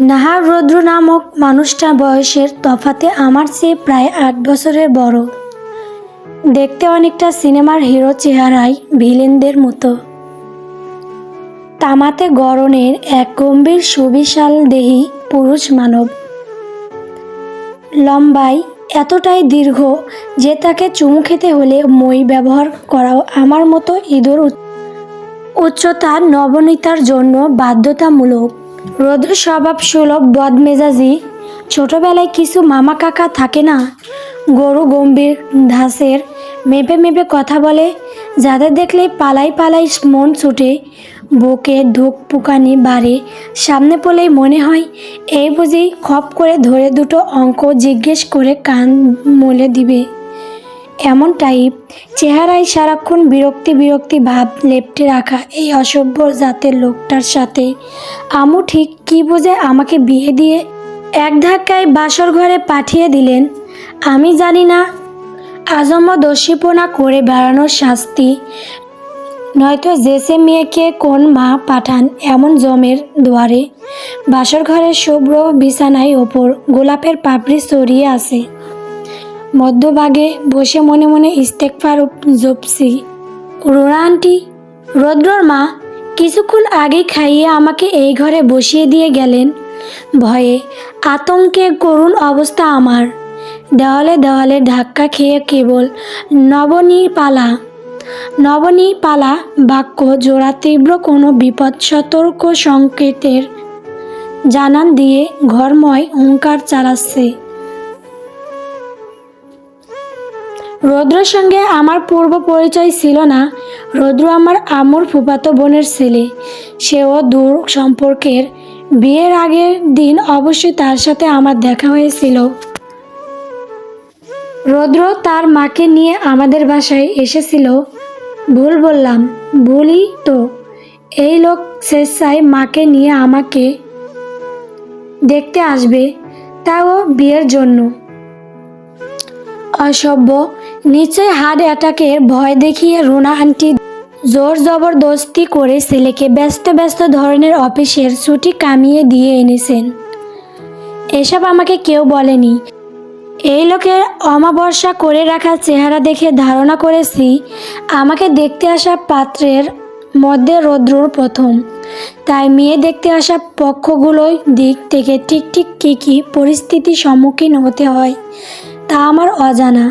নাহার রৌদ্র নামক মানুষটা বয়সের তফাতে আমার চেয়ে প্রায় আট বছরের বড়। দেখতে অনেকটা সিনেমার হিরো চেহারায় ভিলেনদের মতো। তামাতে গরনের এক গম্ভীর সুবিশাল দেহী পুরুষ মানব। লম্বায় এতটাই দীর্ঘ যে তাকে চুমু খেতে হলে মই ব্যবহার করাও আমার মতো ইঁদুর উচ্চ- উচ্চতা নবনীতার জন্য বাধ্যতামূলক। রৌদ্র স্বভাব সুলভ, বদমেজাজি। ছোটবেলায় কিছু মামা কাকা থাকে না? গরু গম্ভীর ধাসের মেপে মেপে কথা বলে। যাদের দেখলেই পালাই পালাই মন ছুটে। বুকে ধুক পুকানি বাড়ে। সামনে পড়লেই মনে হয়, এই বুঝি খপ করে ধরে দুটো অঙ্ক জিজ্ঞেস করে কান মলে দিবে। এমন টাইপ। চেহারায় সারাক্ষণ বিরক্তি বিরক্তি ভাব লেপটে রাখা এই অসভ্য জাতের লোকটার সাথে। আমু ঠিক কি বুঝে আমাকে বিয়ে দিয়ে এক ধাক্কায় বাসর ঘরে পাঠিয়ে দিলেন? আমি জানি না। আজম দস্যিপনা করে বেড়ানোর শাস্তি। নয়তো জেসে মেয়েকে কোন মা পাঠান এমন জমের দুয়ারে। বাসর ঘরের শুভ্র বিছানায় ওপর গোলাপের পাপড়ি ছড়িয়ে আছে। মধ্যভাগে বসে মনে মনে ইস্তেকফার জপসি রোনা আন্টি, রৌদ্রর মা, কিছুক্ষণ আগে খাইয়ে আমাকে এই ঘরে বসিয়ে দিয়ে গেলেন। ভয়ে আতঙ্কে করুণ অবস্থা আমার। দেওয়ালে দেওয়ালে ধাক্কা খেয়ে কেবল নবনী পালা নবনী পালা বাক্য জোড়া তীব্র কোনো বিপদ সতর্ক সংকেতের জানান দিয়ে ঘরময় হুঙ্কার চালাচ্ছে। রৌদ্রের সঙ্গে আমার পূর্ব পরিচয় ছিল না। রৌদ্র আমার আমর ফুপাতো বোনের ছেলে। সেও দূর সম্পর্কের বিয়ের আগের দিন অবশ্যই তার সাথে আমার দেখা হয়েছিল। রৌদ্র তার মাকে নিয়ে আমাদের বাসায় এসেছিল। ভুল বললাম, ভুলই তো। এই লোক স্বেচ্ছায় মাকে নিয়ে আমাকে দেখতে আসবে, তাও বিয়ের জন্য। অসভ্য নিশ্চয় হার্ট অ্যাটাকের ভয় দেখিয়ে রুনা আন্টি জোর জবরদস্তি করে ছেলেকে ব্যস্ত ব্যস্ত ধরনের অফিসের ছুটি কামিয়ে দিয়ে এনেছেন। এসব আমাকে কেউ বলেনি। এই লোকের অমাবস্যা করে রাখা চেহারা দেখে ধারণা করেছি আমাকে দেখতে আসা পাত্রের মধ্যে রৌদ্রর প্রথম। তাই মেয়ে দেখতে আসা পক্ষগুলোই দিক থেকে ঠিক ঠিক কী কী পরিস্থিতির সম্মুখীন হতে হয় তা আমার অজানা।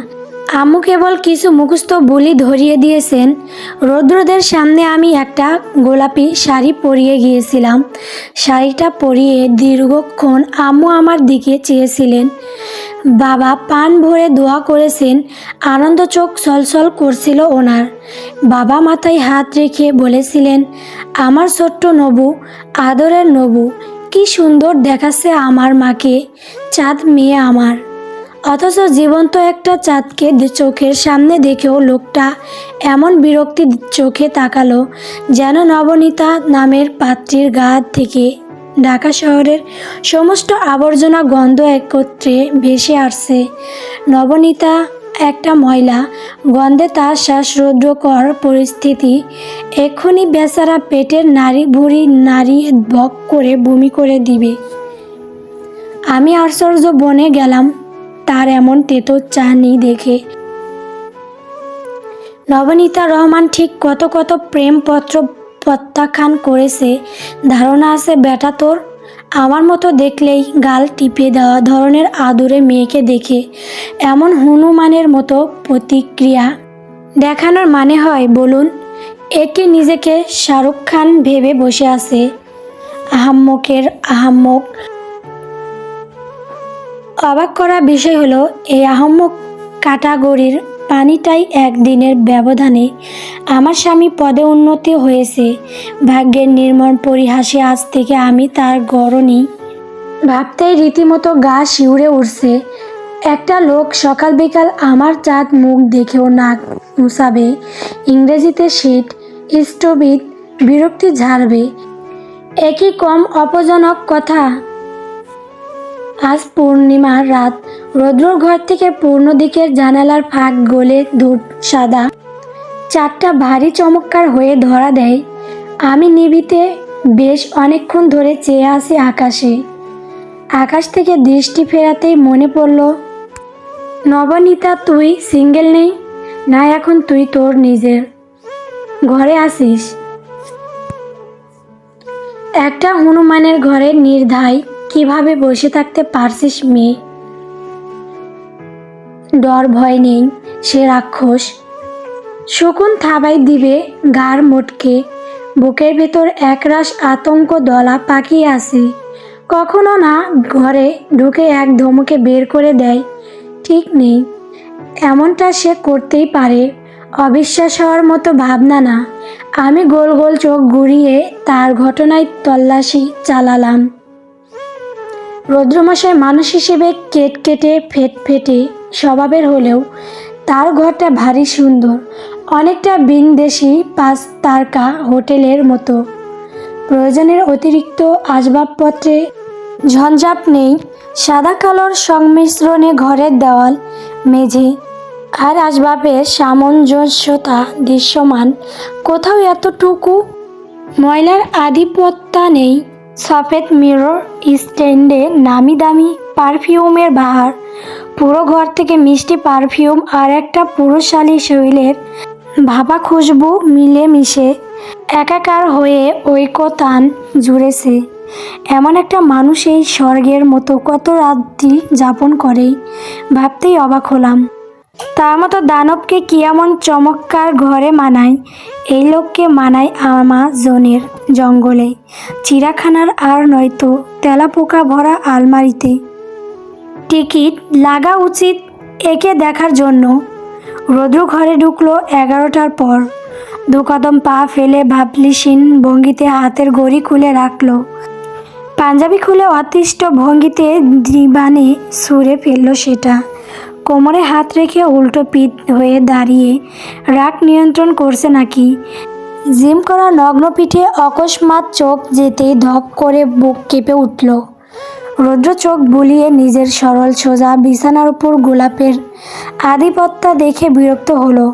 আম্মু কেবল কিছু মুখস্থ বুলি ধরিয়ে দিয়েছেন। রৌদ্রদের সামনে আমি একটা গোলাপি শাড়ি পরিয়ে গিয়েছিলাম। শাড়িটা পরিয়ে দীর্ঘক্ষণ আম্মু আমার দিকে চেয়েছিলেন। বাবা পান ভরে দোয়া করেছেন, আনন্দ চোখ সলসল করছিল ওনার। বাবা মাথায় হাত রেখে বলেছিলেন, আমার ছোট্ট নবু, আদরের নবু, কি সুন্দর দেখাচ্ছে আমার মাকে, চাঁদ মেয়ে আমার। অথচ জীবন্ত একটা চাঁদকে চোখের সামনে দেখেও লোকটা এমন বিরক্তি চোখে তাকালো যেন নবনীতা নামের পাত্রীর গা থেকে ঢাকা শহরের সমস্ত আবর্জনা গন্ধ একত্রে ভেসে আসছে। নবনীতা একটা ময়লা, গন্ধে তার শ্বাসরুদ্ধকর পরিস্থিতি, এক্ষুনি বেচারা পেটের নারী ভুঁড়ি নারী বক করে বমি করে দিবে। আমি আশ্চর্য বনে গেলাম। তার এমন তেতো চাহনি দেখে। নবনীতা রহমান ঠিক কত কত প্রেমপত্র প্রত্যাখ্যান করেছে। ধারণা আছে, বেটা তোর, আমার মতো দেখলেই গাল টিপে দেওয়া ধরনের আদুরে মেয়েকে দেখে। এমন হনুমানের মতো প্রতিক্রিয়া। দেখানোর মানে হয়, বলুন একে নিজেকে শাহরুখ খান ভেবে বসে আছে। আহাম্মকের আহাম্মক অবাক করা বিষয় হলো, এই আহম্মক ক্যাটাগরির পানিটাই একদিনের ব্যবধানে আমার স্বামী পদে উন্নতি হয়েছে। ভাগ্যের নির্মম পরিহাসে আজ থেকে আমি তার গরণী ভাবতেই রীতিমতো গা শিউরে উঠছে। একটা লোক সকাল বিকাল আমার চাঁদ মুখ দেখেও নাক মুছাবে। ইংরেজিতে শীত, স্থবিত, বিরক্তি ঝাড়বে। একই কম অপজনক কথা। আজ পূর্ণিমার রাত। রৌদ্রর ঘর থেকে পূর্ণ দিকের জানালার ফাঁক গলে ধূপ সাদা। চারটা ভারী চমৎকার হয়ে ধরা দেয়। আমি নিবিতে বেশ অনেকক্ষণ ধরে চেয়ে আসি আকাশে। আকাশ থেকে দৃষ্টি ফেরাতেই মনে পড়ল, নবনীতা, তুই সিঙ্গেল নেই? না, এখন তুই তোর নিজের। ঘরে আসিস। একটা হনুমানের ঘরে নির্ধায় কীভাবে বসে থাকতে পারছিস মেয়ে? ডর ভয় নেই, সে রাক্ষস। শকুন থাবাই দিবে গার মোটকে। বুকের ভেতর একরাশ আতঙ্ক দলা পাকিয়ে আসে কখনো না ঘরে ঢুকে এক ধমকে বের করে দেয়। ঠিক নেই, এমনটা সে করতেই পারে। অবিশ্বাস হওয়ার মতো ভাবনা না। আমি গোল গোল চোখ ঘুরিয়ে তার ঘটনায় তল্লাশি চালালাম। রৌদ্রমশাই মানুষ হিসেবে কেট কেটে ফেট ফেটে স্বভাবের হলেও তার ঘরটা ভারী সুন্দর। অনেকটা বিনদেশি পাঁচ তারকা হোটেলের মতো। প্রয়োজনের অতিরিক্ত আসবাবপত্রে ঝঞ্ঝাট নেই। সাদা কালোর সংমিশ্রণে ঘরের দেওয়াল মেঝে আর আসবাবের সামঞ্জস্যতা দৃশ্যমান। কোথাও এতটুকু ময়লার আধিপত্যা নেই। সফেদ মিরর, স্ট্যান্ডে নামি দামি পারফিউমের বাহার। পুরো ঘর থেকে মিষ্টি পারফিউম আর একটা পুরুষালী শৈলের ভাবা খুশবু মিলে মিশে একাকার হয়ে ঐকতান জুড়েছে। এমন একটা মানুষ এই স্বর্গের মতো কত রাত্রি যাপন করে ভাবতেই অবাক হলাম। তার মতো দানবকে কি এমন চমৎকার ঘরে মানায়? এই লোককে মানায় আমাজনের জঙ্গলে। চিড়াখানার আর নয়তো তেলাপোকা ভরা আলমারিতে। টিকিট লাগা উচিত একে দেখার জন্য। রৌদ্র ঘরে ঢুকলো এগারোটার পর। দু কদম পা ফেলে ভাবলিসীন ভঙ্গিতে হাতের গড়ি খুলে রাখল। পাঞ্জাবি খুলে অতিষ্ঠ ভঙ্গিতে দিবানে সুরে ফেলল সেটা। কোমরে হাত রেখে উল্টো পিঠ হয়ে দাঁড়িয়ে রাগ নিয়ন্ত্রণ করছে নাকি? জিম করা নগ্ন পিঠে অকস্মাৎ চোখ যেতেই ধক করে বুক কেঁপে উঠল। রৌদ্র চোখ বুলিয়ে নিজের সরল সোজা বিছানার উপর গোলাপের আধিপত্য দেখে বিরক্ত হলো।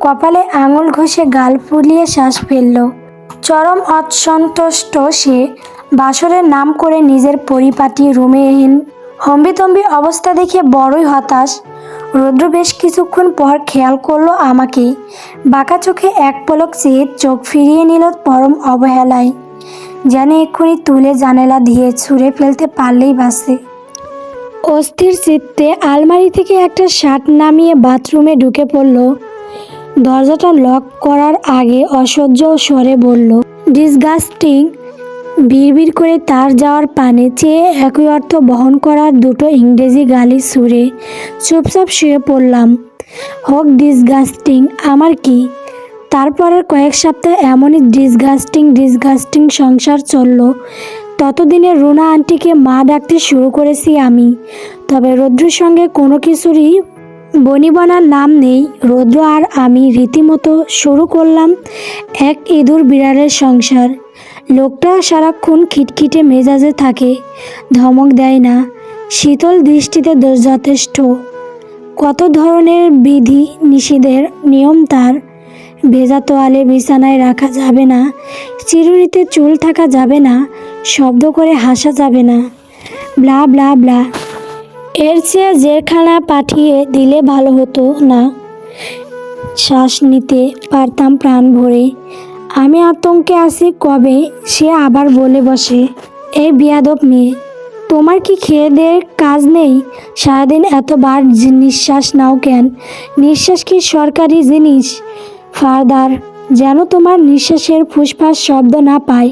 কপালে আঙুল ঘষে গাল ফুলিয়ে শ্বাস ফেলল। চরম অসন্তুষ্ট সে বাসরের নাম করে নিজের পরিপাটি রুমে হম্বিতম্বি অবস্থা দেখে বড়ই হতাশ। রৌদ্র বেশ কিছুক্ষণ পর খেয়াল করল আমাকে। বাঁকা চোখে এক পলক চেয়ে চোখ ফিরিয়ে নিল পরম অবহেলায়। যেন এক্ষুনি তুলে জানালা দিয়ে ছুঁড়ে ফেলতে পারলেই বাসে অস্থির চিত্তে আলমারি থেকে একটা শার্ট নামিয়ে বাথরুমে ঢুকে পড়ল। দরজাটা লক করার আগে অসহ্য স্বরে বলল ডিসগাস্টিং বিড়বিড় করে তার যাওয়ার পানে চেয়ে একই অর্থ বহন করার দুটো ইংরেজি গালি সুরে চুপচাপ শুয়ে পড়লাম। হোক ডিসগাস্টিং, আমার কি? তারপরের কয়েক সপ্তাহ এমনই ডিসগাস্টিং ডিসগাস্টিং সংসার চলল। ততদিনে রুনা আন্টিকে মা ডাকতে শুরু করেছি আমি। তবে রৌদ্রের সঙ্গে কোনো কিছুরই বনিবনার নাম নেই। রৌদ্র আর আমি রীতিমতো শুরু করলাম এক ইঁদুর বিড়ালের সংসার। লোকটা সারাক্ষণ খিটখিটে মেজাজে থাকে, ধমক দেয় না, শীতল দৃষ্টিতে দোষ যথেষ্ট। কত ধরনের বিধি নিষেধের নিয়ম তার? ভেজা তোয়ালে বিছানায় রাখা যাবে না, চিরুনিতে চুল থাকা যাবে না, শব্দ করে হাসা যাবে না। Blah blah blah. এর চেয়ে জেরখানা পাঠিয়ে দিলে ভালো হতো না। শ্বাস নিতে পারতাম প্রাণ ভরে। আমি আতঙ্কে আছি কবে সে আবার বলে বসে এই বিয়াদব মেয়ে, তোমার কি খেয়ে দেয়ে কাজ নেই? সারাদিন এতবার নিঃশ্বাস নাও কেন? নিঃশ্বাস কি সরকারি জিনিস? ফার্দার, যেন তোমার নিঃশ্বাসের ফুসফাস শব্দ না পায়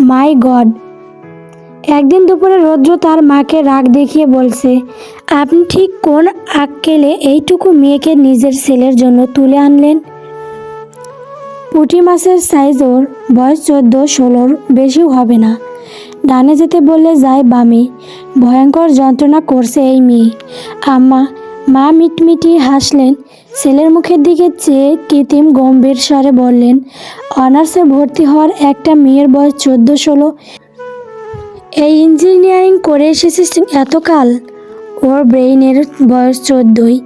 মাই গড! একদিন দুপুরে রৌদ্র তার মাকে রাগ দেখিয়ে বলছে, আপনি ঠিক কোন আক্কেলে এইটুকু মেয়েকে নিজের ছেলের জন্য তুলে আনলেন? পুঁটি মাছের সাইজ ওর বয়স চোদ্দ, ষোলোর বেশিও হবে না। ডানে যেতে বললে যায় বামে। ভয়ঙ্কর যন্ত্রণা করছে এই মেয়ে। আম্মা, মা মিটমিটি হাসলেন। ছেলের মুখের দিকে চেয়ে কৃত্রিম গম্ভীর স্বরে বললেন, অনার্সে ভর্তি হওয়ার একটা মেয়ের বয়স চোদ্দ, ষোলো। এই ইঞ্জিনিয়ারিং করে এসেছিস এতকাল? ওর ব্রেইনের বয়স চোদ্দই।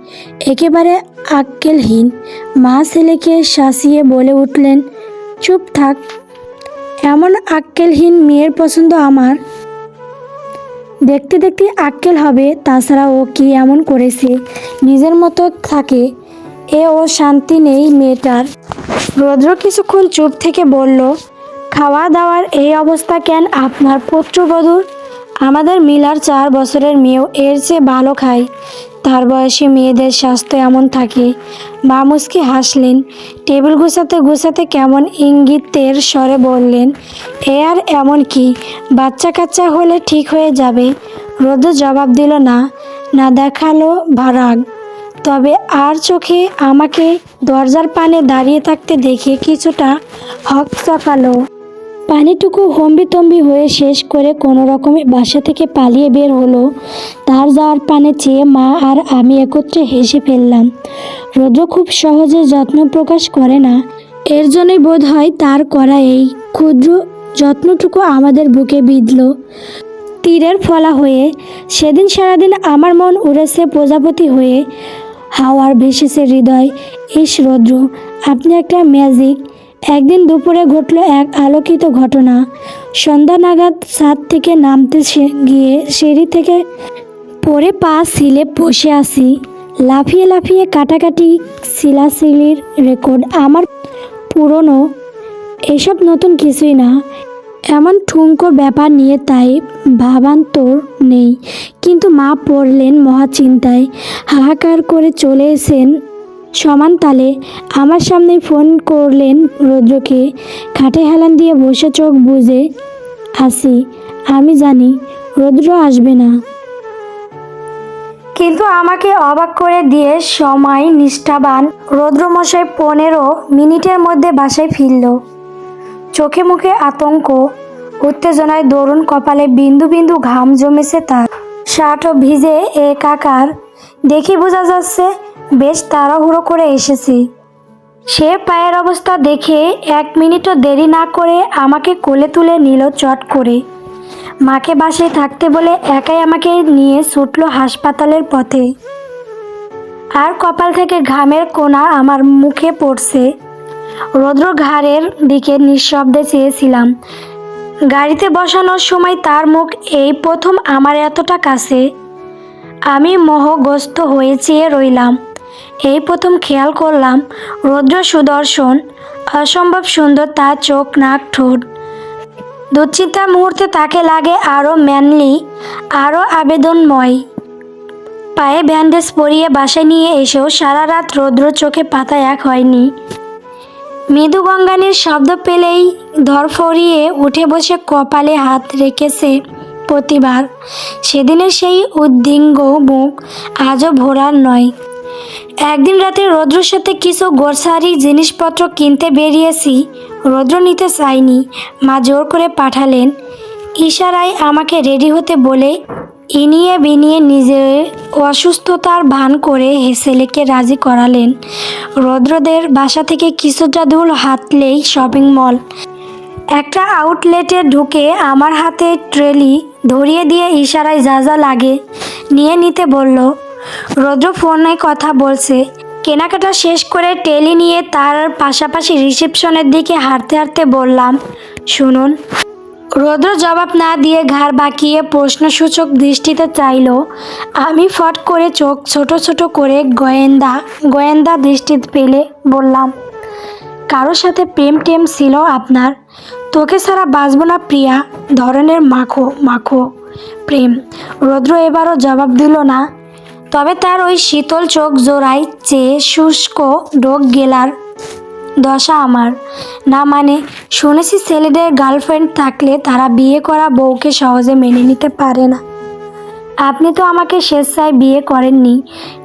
একেবারে আক্কেলহীন। মা ছেলেকে শাসিয়ে বলে উঠলেন, চুপ থাক। এমন আক্কেলহীন মেয়ের পছন্দ আমার। দেখতে দেখতে আক্কেল হবে, তাছাড়া ও কি এমন করেছে? নিজের মতো থাকে, এ ও শান্তি নেই মেয়েটার। রৌদ্র কিছুক্ষণ চুপ থেকে বলল, খাওয়া দাওয়ার এই অবস্থা কেন আপনার পুত্রবধূর? আমাদের মিলার চার বছরের মেয়েও এর চেয়ে ভালো খায়। তার বয়সী মেয়েদের স্বাস্থ্য এমন থাকে। মা মুচকি হাসলেন, টেবিল গুছাতে গুছাতে কেমন ইঙ্গিতের স্বরে বললেন, এ আর এমন কি? বাচ্চা কাচ্চা হলে ঠিক হয়ে যাবে। রোদ জবাব দিল, না না দেখাল ভারাগ তবে আর চোখে আমাকে দরজার পানে দাঁড়িয়ে থাকতে দেখে কিছুটা হক চকালো পানিটুকু হম্বিতম্বি হয়ে শেষ করে কোনো রকমে বাসা থেকে পালিয়ে বের হলো। তার যাওয়ার পানে চেয়ে মা আর আমি একত্রে হেসে ফেললাম। রৌদ্র খুব সহজে যত্ন প্রকাশ করে না। এর জন্যই বোধ হয় তার করা এই ক্ষুদ্র যত্নটুকু আমাদের বুকে বিঁধল। তীরের ফলা হয়ে সেদিন সারাদিন আমার মন উড়েছে প্রজাপতি হয়ে। হাওয়ার ভেসেছে হৃদয়। ইস রৌদ্র, আপনি একটা ম্যাজিক। একদিন দুপুরে ঘটল এক আলোকিত ঘটনা। সন্ধ্যা নাগাদ ছাদ থেকে নামতে গিয়ে সিঁড়ি থেকে পরে পা সিলে বসে আসি লাফিয়ে লাফিয়ে কাটাকাটি সিলাসিলির রেকর্ড আমার পুরনো। এসব নতুন কিছুই না। এমন ঠুনকো ব্যাপার নিয়ে তাই ভাবান্তর নেই। কিন্তু মা পড়লেন মহাচিন্তায়। হাহাকার করে চলে এসেন সমান তালে আমার সামনে ফোন করলেন রৌদ্রকে। খাটে হেলান দিয়ে বসে চোখ বুঝে আসি। আমি জানি রৌদ্র আসবে না। কিন্তু আমাকে অবাক করে দিয়ে সময় নিষ্ঠাবান রৌদ্রমশাই পনেরো মিনিটের মধ্যে বাসায় ফিরল। চোখে মুখে আতঙ্ক, উত্তেজনায় দরুন কপালে বিন্দু বিন্দু ঘাম জমেছে তার। শার্টও ভিজে একাকার দেখি বোঝা যাচ্ছে বেশ তাড়াহুড়ো করে এসেছি। সে পায়ের অবস্থা দেখে এক মিনিটও দেরি না করে আমাকে কোলে তুলে নিল চট করে। মাকে বাসায় থাকতে বলে একাই আমাকে নিয়ে ছুটলো হাসপাতালের পথে। আর কপাল থেকে ঘামের কোনা আমার মুখে পড়ছে। রৌদ্র ঘাড়ের দিকে নিঃশব্দে চেয়েছিলাম। গাড়িতে বসানোর সময় তার মুখ এই প্রথম আমার এতটা কাছে। আমি মোহগ্রস্ত হয়ে চেয়ে রইলাম। এই প্রথম খেয়াল করলাম রৌদ্র সুদর্শন, অসম্ভব সুন্দর তার চোখ, নাক, ঠোঁট। দুশ্চিন্তার মুহূর্তে তাকে লাগে আরও ম্যানলি আরও আবেদনময়। পায়ে ব্যান্ডেজ পরিয়ে বাসায় নিয়ে এসেও সারা রাত রৌদ্র চোখে পাতা এক হয়নি। মৃদু গঙ্গানির শব্দ পেলেই ধরফরিয়ে উঠে বসে কপালে হাত রেখেছে প্রতিবার। সেদিনের সেই উদ্দিঙ্গ মুখ আজও ভোরার নয়। একদিন রাতে রৌদ্রর সাথে কিছু গোরসারি জিনিসপত্র কিনতে বেরিয়েছি। রৌদ্র নিতে চাইনি। মা জোর করে পাঠালেন, ইশারায় আমাকে রেডি হতে বলে ইনিয়ে বিনিয়ে নিজের অসুস্থতার ভান করে ছেলেকে রাজি করালেন। রৌদ্রদের বাসা থেকে কিছুটা দূর হাঁটলেই শপিং মল। একটা আউটলেটে ঢুকে আমার হাতে ট্রেলি ধরিয়ে দিয়ে ইশারায় যা যা লাগে নিয়ে নিতে বলল রৌদ্র ফোনে কথা বলছে। কেনাকাটা শেষ করে টেলি নিয়ে তার পাশাপাশি রিসেপশনের দিকে হাঁটতে হাঁটতে বললাম, শুনুন। রৌদ্র জবাব না দিয়ে ঘাড় বাঁকিয়ে প্রশ্নসূচক দৃষ্টিতে চাইল, আমি ফট করে চোখ ছোট ছোট করে গোয়েন্দা গোয়েন্দা দৃষ্টি পেলে বললাম, কারোর সাথে প্রেম টেম ছিল আপনার? তোকে ছাড়া বাঁচব না প্রিয়া, ধরনের মাখো মাখো প্রেম। রৌদ্র এবারও জবাব দিল না তবে তার ওই শীতল চোখ জোড়ায় চেয়ে শুষ্ক ডোক গেলার দশা আমার। না মানে শুনেছি ছেলেদের গার্লফ্রেন্ড থাকলে তারা বিয়ে করা বউকে সহজে মেনে নিতে পারে না। আপনি তো আমাকে স্বেচ্ছায় বিয়ে করেননি,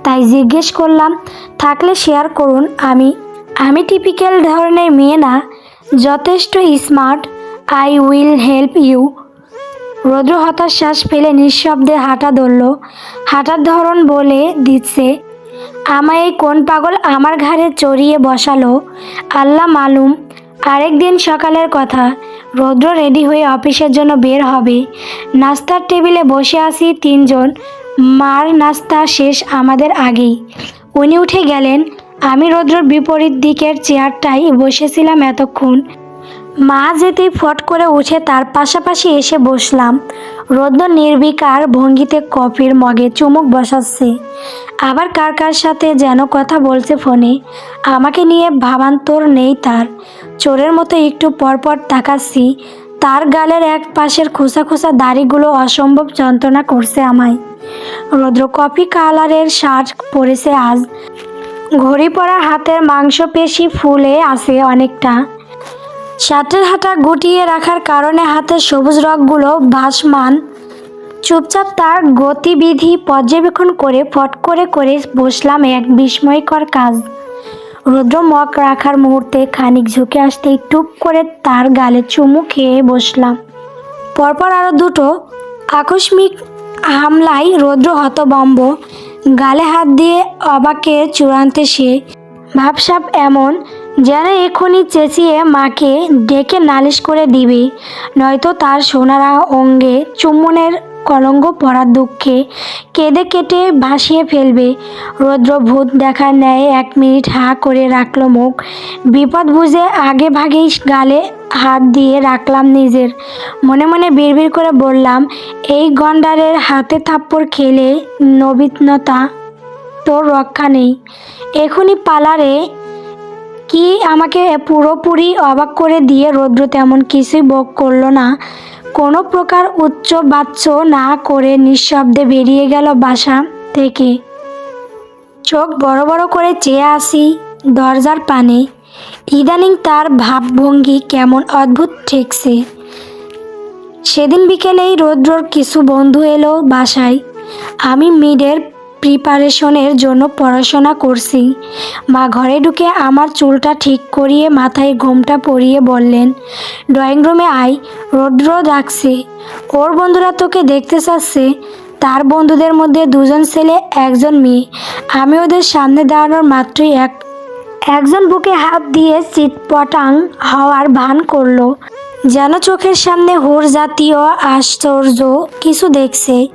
তাই জিজ্ঞেস করলাম, থাকলে শেয়ার করুন আমি। আমি টিপিক্যাল ধরনের মেয়ে না, যথেষ্ট smart I will help you রৌদ্র হতাশ শ্বাস ফেলে নিঃশব্দে হাঁটা ধরল। হাঁটার ধরন বলে দিচ্ছে, আমায় এই কোন পাগল আমার ঘাড়ে চড়িয়ে বসালো? আল্লাহ মালুম, আরেক দিন সকালের কথা। রৌদ্র রেডি হয়ে অফিসের জন্য বের হবে। নাস্তার টেবিলে বসে আছি তিনজন। মার নাস্তা শেষ আমাদের আগেই। উনি উঠে গেলেন। আমি রৌদ্রর বিপরীত দিকের চেয়ারটায় বসেছিলাম এতক্ষণ। মা যেতেই ফট করে উঠে তার পাশাপাশি এসে বসলাম। রৌদ্র নির্বিকার ভঙ্গিতে কফির মগে চুমুক বসাচ্ছে। আবার কার কার সাথে যেন কথা বলছে ফোনে, আমাকে নিয়ে ভাবান্তর নেই তার। চোরের মতো একটু পরপর তাকাচ্ছি, তার গালের এক পাশের খোসা খোসা দাড়িগুলো অসম্ভব যন্ত্রণা করছে আমায়। রৌদ্র কফি কালারের শার্ট পরেছে আজ। ঘড়ি পরা হাতের মাংসপেশি ফুলে আছে অনেকটা। শার্টের হাতা গুটিয়ে রাখার কারণে হাতের সবুজ রগগুলো ভাসমান। চুপচাপ তার গতিবিধি পর্যবেক্ষণ করে ফট করে করে বসলাম এক বিস্ময়কর কাজ। রুদ্র মগ রাখার মুহূর্তে খানিক ঝুঁকে আসতেই টুপ করে তার গালে চুমু খেয়ে বসলাম। পরপর আরও দুটো আকস্মিক হামলায় রৌদ্র হতবম্ব। গালে হাত দিয়ে অবাকে চূড়ান্তে সে ভাবসাব এমন যেন এখনই চেঁচিয়ে মাকে ডেকে নালিশ করে দিবে, নয়তো তার সোনারা অঙ্গে চুম্বনের কলঙ্গ পড়ার দুঃখে কেঁদে কেটে ভাসিয়ে ফেলবে। রৌদ্র ভূত দেখার ন্যায় এক মিনিট হা করে রাখল মুখ। বিপদ বুঝে আগে ভাগেই গালে হাত দিয়ে রাখলাম নিজের। মনে মনে বিড়বিড় করে বললাম, এই গন্ডারের হাতে থাপ্পড় খেলে নবীনতা তোর রক্ষা নেই। এখনই পালারে কি আমাকে পুরোপুরি অবাক করে দিয়ে রৌদ্র তেমন কিছুই বক করল না। কোনো প্রকার উচ্চ বাচ্চ না করে নিঃশব্দে বেরিয়ে গেল বাসা থেকে। চোখ বড় বড় করে চেয়ে আসি দরজার পানে। ইদানিং তার ভাবভঙ্গি কেমন অদ্ভুত ঠেকছে। সেদিন বিকেলেই রৌদ্রর কিছু বন্ধু এলো বাসায়। আমি মিডের প্রিপারেশনের জন্য পড়াশোনা করছি। মা ঘরে ঢুকে আমার চুলটা ঠিক করিয়ে মাথায় ঘোমটা পরিয়ে বললেন, ড্রয়িং রুমে আই রৌদ্র ডাকছে। ওর বন্ধুরা তোকে দেখতে চাচ্ছে। তার বন্ধুদের মধ্যে দুজন ছেলে, একজন মেয়ে। আমি ওদের সামনে দাঁড়ানোর মাত্রই এক একজন বুকে হাত দিয়ে চিটপটাং হওয়ার ভান করল। যেন চোখের সামনে হোর জাতীয় আশ্চর্য কিছু দেখছে।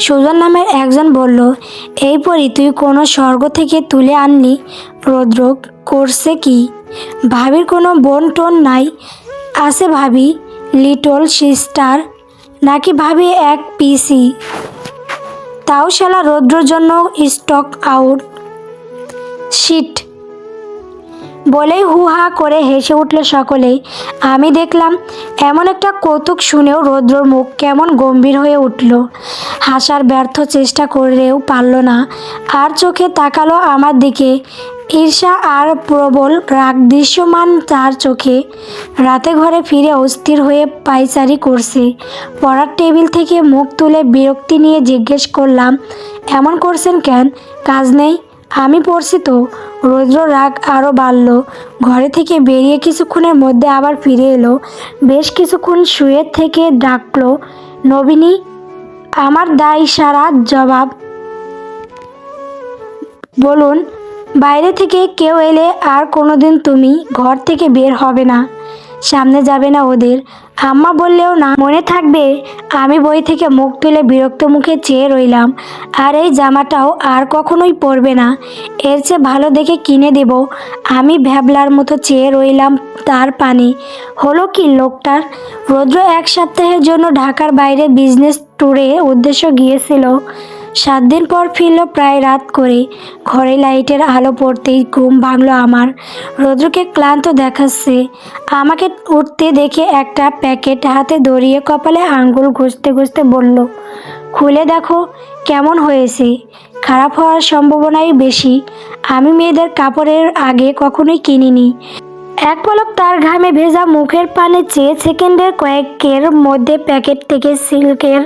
সুজন নামের একজন বলল, এই পরি, তুই কোনো স্বর্গ থেকে তুলে আনলি? রৌদ্র করছে কি? ভাবির কোনো বোন টোন নাই? আছে ভাবি, লিটল সিস্টার, নাকি ভাবি এক পিসি? তাও শালা রৌদ্রর জন্য স্টক আউট। শিট বলেই হু হা করে হেসে উঠল সকলেই। আমি দেখলাম, এমন একটা কৌতুক শুনেও রৌদ্রর মুখ কেমন গম্ভীর হয়ে উঠল। হাসার ব্যর্থ চেষ্টা করেও পারল না। আর চোখে তাকালো আমার দিকে। ঈর্ষা আর প্রবল রাগ দৃশ্যমান তার চোখে। রাতে ঘরে ফিরে অস্থির হয়ে পাইচারি করছে। পড়ার টেবিল থেকে মুখ তুলে বিরক্তি নিয়ে জিজ্ঞেস করলাম, এমন করছেন কেন? কাজ নেই? আমি পড়ছি তো। রৌদ্র রাগ আরও বাড়ল। ঘরে থেকে বেরিয়ে কিছুক্ষণের মধ্যে আবার ফিরে এলো। বেশ কিছুক্ষণ শুয়ে থেকে ডাকলো, নবিনী, আমার দায় সারা জবাব। বলুন, বাইরে থেকে কেউ এলে আর কোনোদিন তুমি ঘর থেকে বের হবে না। সামনে যাবে না ওদের। আম্মা বললেও না, মনে থাকবে আমি বই থেকে মুখ তুলে বিরক্ত মুখে চেয়ে রইলাম। আর এই জামাটাও আর কখনোই পরবে না। এর চেয়ে ভালো দেখে কিনে দেব। আমি ভ্যাবলার মতো চেয়ে রইলাম তার পানি। হলো কি লোকটার? রৌদ্র এক সপ্তাহের জন্য ঢাকার বাইরে বিজনেস ট্যুরে উদ্দেশ্য গিয়েছিল। সাত দিন পর ফিরল প্রায় রাত করে ঘরে লাইটের আলো পড়তেই ঘুম ভাঙলো আমার। রৌদ্রকে ক্লান্ত দেখাচ্ছে। আমাকে উঠতে দেখে একটা প্যাকেট হাতে ধরিয়ে কপালে আঙ্গুল ঘষতে ঘষতে বলল, খুলে দেখো, কেমন হয়েছে? খারাপ হওয়ার সম্ভাবনাই বেশি। আমি মেয়েদের কাপড়ের আগে কখনোই কিনিনি। এক পলক তার ঘামে ভেজা মুখের পানে চেয়ে সেকেন্ডের কয়েকের মধ্যে প্যাকেট থেকে সিল্কের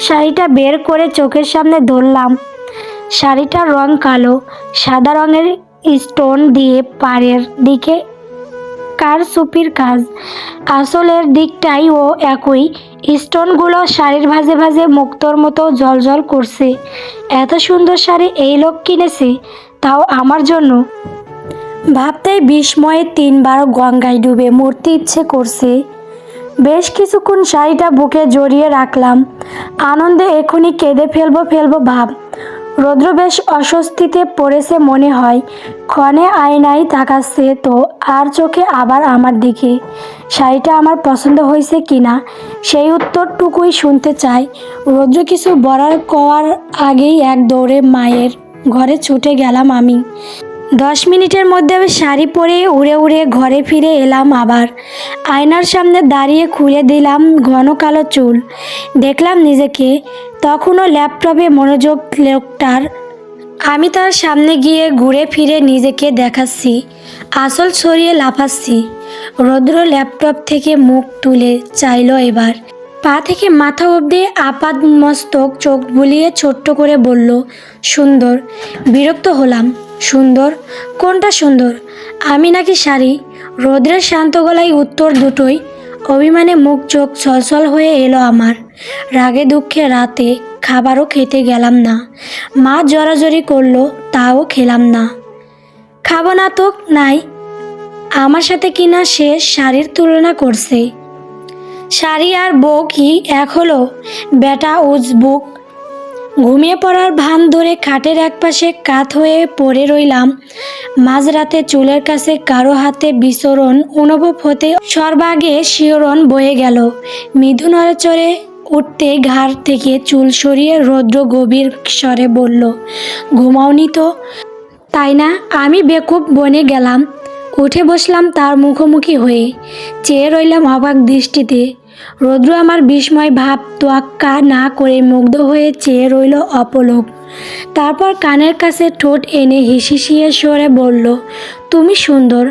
শাড়িটা বের করে চোখের সামনে ধরলাম। শাড়িটার রং কালো, সাদা রঙের স্টোন দিয়ে পাড়ের দিকে। কার সুপির কাজ। আসলের দিকটাই ও একই। স্টোনগুলো শাড়ির ভাজে ভাজে মুক্তোর মতো জলজল করছে। এত সুন্দর শাড়ি এই লোক কিনেছে, তাও আমার জন্য। ভাবতেই বিস্ময়ে তিনবার গঙ্গায় ডুবে মরতে ইচ্ছে করছে। বেশ কিছুক্ষণ শাড়িটা বুকে জড়িয়ে রাখলাম। আনন্দে এখনই কেঁদে ফেলব ফেলব ভাব। রৌদ্র বেশ অস্বস্তিতে পড়েছে মনে হয়। ক্ষণে আয়নায় তাকাচ্ছে তো, আর চোখে আবার আমার দিকে। শাড়িটা আমার পছন্দ হয়েছে কিনা, সেই উত্তরটুকুই শুনতে চাই। রৌদ্র কিছু বলার কওয়ার আগেই এক দৌড়ে মায়ের ঘরে ছুটে গেলাম আমি। দশ মিনিটের মধ্যে আমি শাড়ি পরে উড়ে উড়ে ঘরে ফিরে এলাম আবার। আয়নার সামনে দাঁড়িয়ে খুলে দিলাম ঘন কালো চুল। দেখলাম নিজেকে। তখনও ল্যাপটপে মনোযোগ লোকটার। আমি তার সামনে গিয়ে ঘুরে ফিরে নিজেকে দেখাচ্ছি। আসল ছড়িয়ে লাফাচ্ছি। রৌদ্র ল্যাপটপ থেকে মুখ তুলে চাইলো এবার। পা থেকে মাথা অবধি আপাদ মস্তক চোখ বুলিয়ে ছোট্ট করে বলল, সুন্দর, বিরক্ত হলাম। সুন্দর? কোনটা সুন্দর? আমি নাকি শাড়ি? রৌদ্রের শান্ত গলায় উত্তর দুটোই। অভিমানে মুখ চোখ ছলছল হয়ে এলো আমার। রাগে দুঃখে রাতে খাবারও খেতে গেলাম না। মা জড়াজড়ি করল, তাও খেলাম না। খাব না তো, নাই। আমার সাথে কিনা সে শাড়ির তুলনা করছে। শাড়ি আর বউ কি এক হলো? বেটা উজবুক ঘুমিয়ে পড়ার ভান ধরে খাটের একপাশে কাত হয়ে পড়ে রইলাম। মাঝরাতে চুলের কাছে কারও হাতে বিচরণ, অনুভব হতে সর্বাগে শিহরণ বয়ে গেল। মৃদু নড়েচড়ে উঠতে ঘাড় থেকে চুল সরিয়ে রৌদ্র গভীর স্বরে বলল, ঘুমাওনি তো? তাই না, আমি বেকুব বনে গেলাম। উঠে বসলাম তার মুখোমুখি হয়ে। চেয়ে রইলাম অবাক দৃষ্টিতে। রৌদ্র আমার বিস্ময় ভাব তোয়াক্কা না করে মুগ্ধ হয়ে চেয়ে রইল অপলোক। তারপর কানের কাছে ঠোঁট এনে হিসিসিয়ে সরে বলল, তুমি সুন্দর,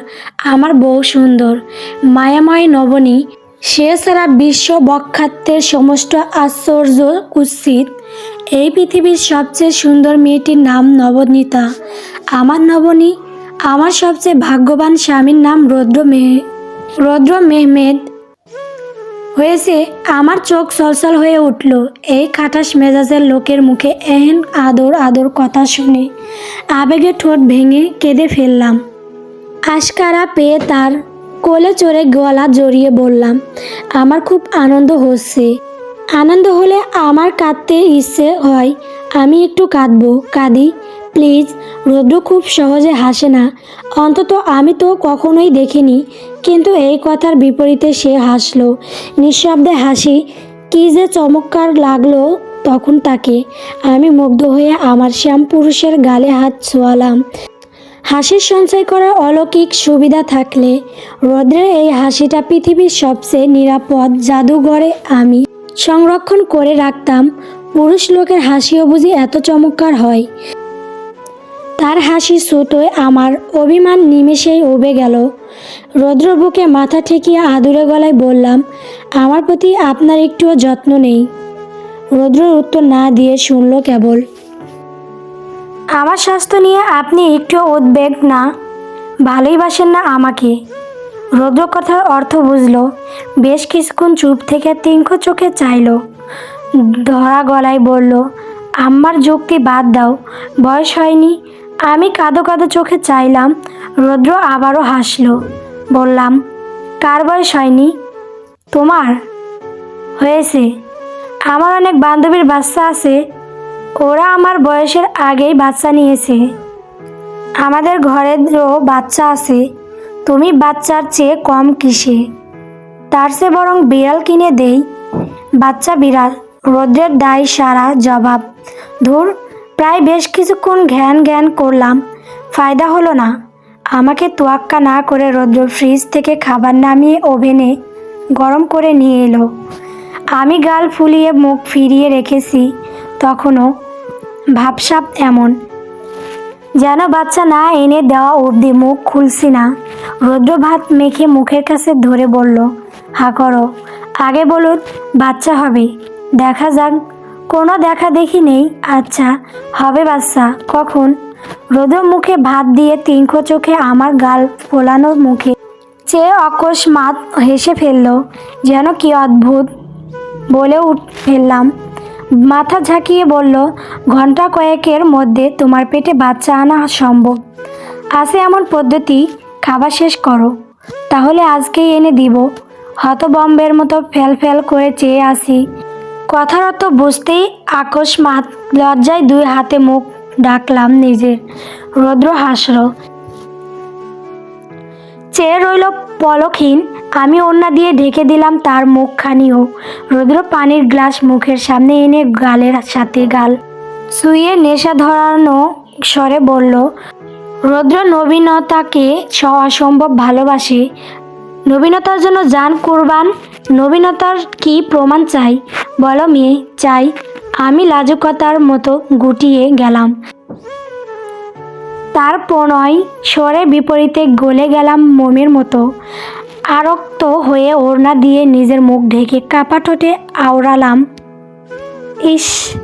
আমার বউ সুন্দর। মায়াময় নবনী, সে ছাড়া বিশ্ব বক্ষাত্বের সমস্ত আশ্চর্য কুৎসিত। এই পৃথিবীর সবচেয়ে সুন্দর মেয়েটির নাম নবনীতা। আমার নবনী, আমার সবচেয়ে ভাগ্যবান স্বামীর নাম রৌদ্র মেহ রৌদ্র মেহমেদ। হয়েছে। আমার চোখ সলসল হয়ে উঠল। এই খাটাস মেজাজের লোকের মুখে এহেন আদর আদর কথা শুনে আবেগে ঠোঁট ভেঙে কেঁদে ফেললাম। আশকারা পেয়ে তার কোলে চড়ে গলা জড়িয়ে বললাম, আমার খুব আনন্দ হচ্ছে। আনন্দ হলে আমার কাঁদতে ইচ্ছে হয়। আমি একটু কাঁদবো, কাঁদি। প্লিজ রৌদ্র খুব সহজে হাসে না। অন্তত আমি তো কখনোই দেখিনি, কিন্তু এই কথার বিপরীতে সে হাসলো। নিঃশব্দে হাসি, কী যে চমৎকার লাগল তখন তাকে। আমি মুগ্ধ হয়ে আমার শ্যাম পুরুষের গালে হাত ছোয়ালাম। হাসির সঞ্চয় করার অলৌকিক সুবিধা থাকলে, রৌদ্রের এই হাসিটা পৃথিবীর সবচেয়ে নিরাপদ জাদুঘরে আমি সংরক্ষণ করে রাখতাম। পুরুষ লোকের হাসিও বুঝি এত চমৎকার হয়। তার হাসি সুতোয় আমার অভিমান নিমেষেই উবে গেল। রৌদ্র বুকে মাথা ঠেকিয়ে আদুরে গলায় বললাম, আমার প্রতি আপনার একটুও যত্ন নেই। রৌদ্রর উত্তর না দিয়ে শুনল কেবল, আমার স্বাস্থ্য নিয়ে আপনি একটু উদ্বেগ না, ভালোই বাসেন না আমাকে। রৌদ্র কথার অর্থ বুঝল, বেশ কিছুক্ষণ চুপ থেকে তিঙ্ক চোখে চাইল। ধরা গলায় বলল, আম্মার যুক্তি বাদ দাও, বয়স হয়নি আমি কাঁদো কাঁদো চোখে চাইলাম, রৌদ্র আবারও হাসলো। বললাম, কার বয়স হয়নি? তোমার? হয়েছে। আমার অনেক বান্ধবীর বাচ্চা আছে। ওরা আমার বয়সের আগেই বাচ্চা নিয়েছে। আমাদের ঘরেরও বাচ্চা আছে। তুমি বাচ্চার চেয়ে কম কিসে? তার চেয়ে বরং বিড়াল কিনে দেই। বাচ্চা বিড়াল। রৌদ্রের দায় সারা জবাব। ধুর প্রায় বেশ কিছুক্ষণ ঘ্যান জ্ঞান করলাম। ফায়দা হলো না। আমাকে তোয়াক্কা না করে রৌদ্র ফ্রিজ থেকে খাবার নামিয়ে ওভেনে গরম করে নিয়ে এলো। আমি গাল ফুলিয়ে মুখ ফিরিয়ে রেখেছি, তখনও ভাবসাপ এমন। যেন বাচ্চা না এনে দেওয়া অবধি মুখ খুলছি না। রৌদ্র ভাত মেখে মুখের কাছে ধরে বলল, হা করো। আগে বলুন, বাচ্চা হবে। দেখা যাক কোনো দেখা দেখি নেই। আচ্ছা হবে বাচ্চা, কখন? রৌদ্র মুখে ভাত দিয়ে তিনকো চোখে আমার গাল ফোলানো মুখে। চেয়ে অকস্মাৎ হেসে ফেলল, যেন কি অদ্ভুত বলে উঠ ফেললাম। মাথা ঝাঁকিয়ে বলল ঘণ্টা কয়েকের মধ্যে তোমার পেটে বাচ্চা আনা সম্ভব। আছে এমন পদ্ধতি, খাবার শেষ করো। তাহলে আজকেই এনে দিব। হতবম্বের মতো ফেল ফেল করে চেয়ে আসি কথার অর্থ বুঝতেই আকস্মাৎ লজ্জায় দুই হাতে মুখ ডাকলাম নিজের। রৌদ্র হাসল। চেয়ে রইল পলকহীন। আমি ওন্না দিয়ে ঢেকে দিলাম তার মুখখানিও। রৌদ্র পানির গ্লাস মুখের সামনে এনে গালের সাথে গাল শুয়ে নেশা ধরানো স্বরে বলল, রৌদ্র নবীনতাকে অসম্ভব ভালোবাসে। নবীনতার জন্য যান কুরবান, নবীনতার কি প্রমাণ চাই? বলো মেয়ে, চাই। আমি লাজুকতার মতো গুটিয়ে গেলাম। তার প্রণয় স্বরে বিপরীতে গলে গেলাম মোমের মতো। আরক্ত হয়ে ওড়না দিয়ে নিজের মুখ ঢেকে কাপা ঠোঁটে আওড়ালাম। ইস